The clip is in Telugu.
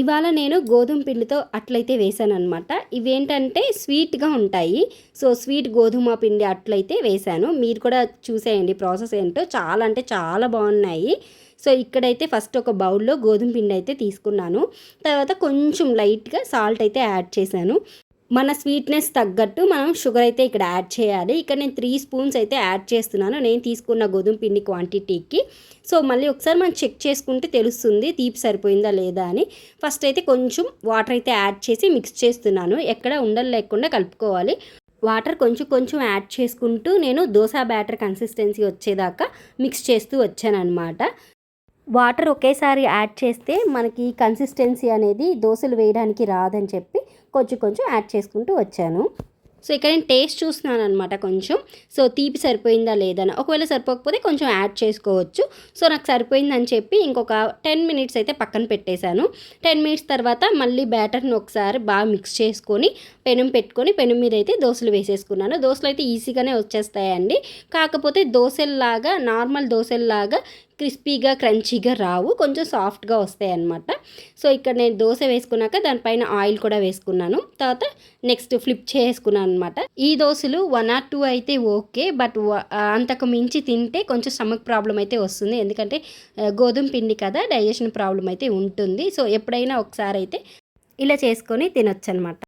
ఇవాళ నేను గోధుమ పిండితో అట్లయితే వేసాను అనమాట ఇవేంటంటే స్వీట్గా ఉంటాయి. సో స్వీట్ గోధుమ పిండి అట్లయితే వేశాను. మీరు కూడా చూసేయండి ప్రాసెస్ ఏంటో. చాలా అంటే చాలా బాగున్నాయి. సో ఇక్కడైతే ఫస్ట్ ఒక బౌల్లో గోధుమ పిండి అయితే తీసుకున్నాను. తర్వాత కొంచెం లైట్గా సాల్ట్ అయితే యాడ్ చేశాను. మన స్వీట్నెస్ తగ్గట్టు మనం షుగర్ అయితే ఇక్కడ యాడ్ చేయాలి. ఇక్కడ నేను త్రీ స్పూన్స్ అయితే యాడ్ చేస్తున్నాను. నేను తీసుకున్న గోధుమ పిండి క్వాంటిటీకి సో మళ్ళీ ఒకసారి మనం చెక్ చేసుకుంటే తెలుస్తుంది. తీపి సరిపోయిందా లేదా అని. ఫస్ట్ అయితే కొంచెం వాటర్ అయితే యాడ్ చేసి మిక్స్ చేస్తున్నాను. ఎక్కడ ఉండలు లేకుండా కలుపుకోవాలి. వాటర్ కొంచెం కొంచెం యాడ్ చేసుకుంటూ నేను దోశ బ్యాటర్ కన్సిస్టెన్సీ వచ్చేదాకా మిక్స్ చేస్తూ వచ్చానమాట వాటర్ ఒకేసారి యాడ్ చేస్తే మనకి కన్సిస్టెన్సీ అనేది దోశలు వేయడానికి రాదని చెప్పి కొంచెం కొంచెం యాడ్ చేసుకుంటూ వచ్చాను. సో ఇక్కడ నేను టేస్ట్ చూస్తున్నాను అనమాట కొంచెం. సో తీపి సరిపోయిందా లేదని ఒకవేళ సరిపోకపోతే కొంచెం యాడ్ చేసుకోవచ్చు. సో నాకు సరిపోయిందని చెప్పి ఇంకొక టెన్ మినిట్స్ అయితే పక్కన పెట్టేశాను. టెన్ మినిట్స్ తర్వాత మళ్ళీ బ్యాటర్ని ఒకసారి బాగా మిక్స్ చేసుకొని పెనం పెట్టుకొని పెనం మీద అయితే దోశలు వేసేసుకున్నాను. దోశలు అయితే ఈజీగానే వచ్చేస్తాయండి. కాకపోతే దోశల్లాగా నార్మల్ దోశల్లాగా క్రిస్పీగా క్రంచీగా రావు. కొంచెం సాఫ్ట్గా వస్తాయి అన్నమాట. సో ఇక్కడ నేను దోశ వేసుకున్నాక దానిపైన ఆయిల్ కూడా వేసుకున్నాను. తర్వాత నెక్స్ట్ ఫ్లిప్ చేసుకున్నాను అనమాట ఈ దోశలు వన్ ఆర్ టూ అయితే ఓకే. బట్ అంతకు మించి తింటే కొంచెం స్టమక్ ప్రాబ్లం అయితే వస్తుంది. ఎందుకంటే గోధుమ పిండి కదా డైజెషన్ ప్రాబ్లం అయితే ఉంటుంది. సో ఎప్పుడైనా ఒకసారి అయితే ఇలా చేసుకొని తినొచ్చు అనమాట